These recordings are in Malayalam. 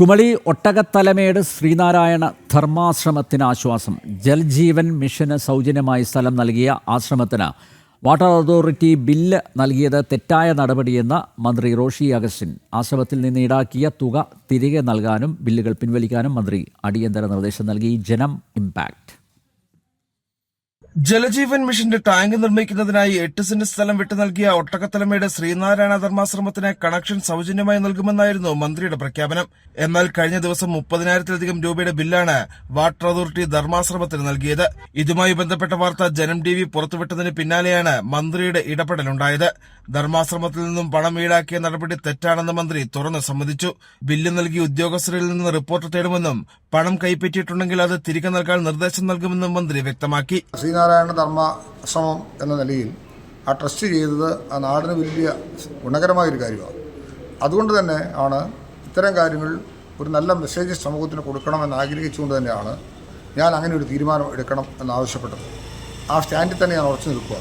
കുമളി ഒട്ടകത്തലമേട് ശ്രീനാരായണ ധർമാശ്രമത്തിന് ആശ്വാസം. ജൽജീവൻ മിഷന് സൗജന്യമായി സ്ഥലം നൽകിയ ആശ്രമത്തിന് വാട്ടർ അതോറിറ്റി ബില്ല് നൽകിയത് തെറ്റായ നടപടിയെന്ന് മന്ത്രി റോഷി അഗസ്റ്റിൻ. ആശ്രമത്തിൽ നിന്ന് ഈടാക്കിയ തുക തിരികെ നൽകാനും ബില്ലുകൾ പിൻവലിക്കാനും മന്ത്രി അടിയന്തര നിർദ്ദേശം നൽകി. ജനം ഇമ്പാക്ട്. ജലജീവൻ മിഷന്റെ ടാങ്ക് നിർമ്മിക്കുന്നതിനായി എട്ട് സെന്റ് സ്ഥലം വിട്ടു നൽകിയ ഒട്ടകത്തലമയുടെ ശ്രീനാരായണ ധർമാശ്രമത്തിന് കണക്ഷൻ സൌജന്യമായി നൽകുമെന്നായിരുന്നു മന്ത്രിയുടെ പ്രഖ്യാപനം. എന്നാൽ കഴിഞ്ഞ ദിവസം മുപ്പതിനായിരത്തിലധികം രൂപയുടെ ബില്ലാണ് വാട്ടർ അതോറിറ്റി ധർമാശ്രമത്തിന് നൽകിയത്. ഇതുമായി ബന്ധപ്പെട്ട വാർത്ത ജനം ടി വി പുറത്തുവിട്ടതിന് പിന്നാലെയാണ് മന്ത്രിയുടെ ഇടപെടലുണ്ടായത്. ധർമാശ്രമത്തിൽ നിന്നും പണം ഈടാക്കിയ നടപടി തെറ്റാണെന്ന് മന്ത്രി തുറന്നു സമ്മതിച്ചു. ബില്ല് നൽകി ഉദ്യോഗസ്ഥരിൽ നിന്ന് റിപ്പോർട്ട് തേടുമെന്നും പണം കൈപ്പറ്റിയിട്ടുണ്ടെങ്കിൽ അത് തിരികെ നൽകാൻ നിർദ്ദേശം നൽകുമെന്നും മന്ത്രി വ്യക്തമാക്കി. ശ്രീനാരായണ ധർമാശ്രമം എന്ന നിലയിൽ ആ ട്രസ്റ്റ് ചെയ്തത് ആ നാടിന് വലിയ ഗുണകരമായൊരു കാര്യമാണ്. അതുകൊണ്ട് തന്നെ ആണ് ഇത്തരം കാര്യങ്ങൾ ഒരു നല്ല മെസ്സേജ് സമൂഹത്തിന് കൊടുക്കണമെന്ന് ആഗ്രഹിച്ചുകൊണ്ട് തന്നെയാണ് ഞാൻ അങ്ങനെ ഒരു തീരുമാനം എടുക്കണം എന്നാവശ്യപ്പെട്ടത് ആ സ്റ്റാൻഡിൽ തന്നെ ഞാൻ ഉറച്ചു നിൽക്കുക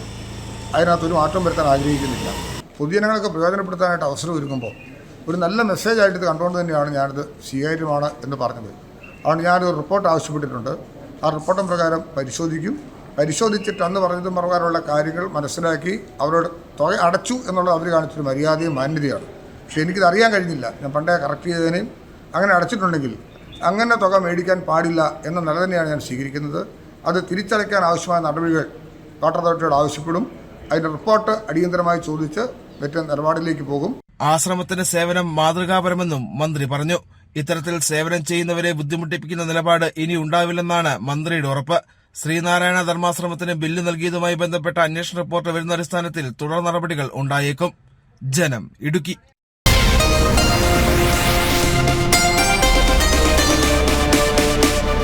അതിനകത്ത് ഒരു മാറ്റം വരുത്താൻ ആഗ്രഹിക്കുന്നില്ല. പൊതുജനങ്ങൾക്ക് പ്രയോജനപ്പെടുത്താനായിട്ട് അവസരം ഒരുങ്ങുമ്പോൾ ഒരു നല്ല മെസ്സേജായിട്ട് ഇത് കണ്ടുകൊണ്ട് തന്നെയാണ് ഞാനിത് സ്വീകാര്യമാണ് എന്ന് പറഞ്ഞത്. അതുകൊണ്ട് ഞാനൊരു റിപ്പോർട്ട് ആവശ്യപ്പെട്ടിട്ടുണ്ട്. ആ റിപ്പോർട്ടും പ്രകാരം പരിശോധിക്കും. പരിശോധിച്ചിട്ട് അന്ന് പറഞ്ഞതും പ്രകാരമുള്ള കാര്യങ്ങൾ മനസ്സിലാക്കി അവരോട് തുക അടച്ചു എന്നുള്ളത് അവർ കാണിച്ചൊരു മര്യാദയും മാന്യതയാണ്. പക്ഷേ എനിക്കിത് അറിയാൻ കഴിഞ്ഞില്ല. ഞാൻ പണ്ടേ കറക്റ്റ് ചെയ്തതിനെയും അങ്ങനെ അടച്ചിട്ടുണ്ടെങ്കിൽ അങ്ങനെ തുക മേടിക്കാൻ പാടില്ല എന്ന നില തന്നെയാണ് ഞാൻ സ്വീകരിക്കുന്നത്. അത് തിരിച്ചടയ്ക്കാൻ ആവശ്യമായ നടപടികൾ വാട്ടർ അതോറിറ്റിയോട് ആവശ്യപ്പെടും. അതിന്റെ റിപ്പോർട്ട് അടിയന്തരമായി ചോദിച്ച് മറ്റേ നിലപാടിലേക്ക് പോകും. ആശ്രമത്തിന്റെ സേവനം മാതൃകാപരമെന്നും മന്ത്രി പറഞ്ഞു. ഇത്തരത്തിൽ സേവനം ചെയ്യുന്നവരെ ബുദ്ധിമുട്ടിപ്പിക്കുന്ന നിലപാട് ഇനി ഉണ്ടാവില്ലെന്നാണ് മന്ത്രിയുടെ ഉറപ്പ്. ശ്രീനാരായണ ധർമാശ്രമത്തിന് ബില്ല് നൽകിയതുമായി ബന്ധപ്പെട്ട അന്വേഷണ റിപ്പോർട്ട് വരുന്ന അടിസ്ഥാനത്തിൽ തുടർ നടപടികൾ ഉണ്ടായേക്കും. ജനം ഇടുക്കി.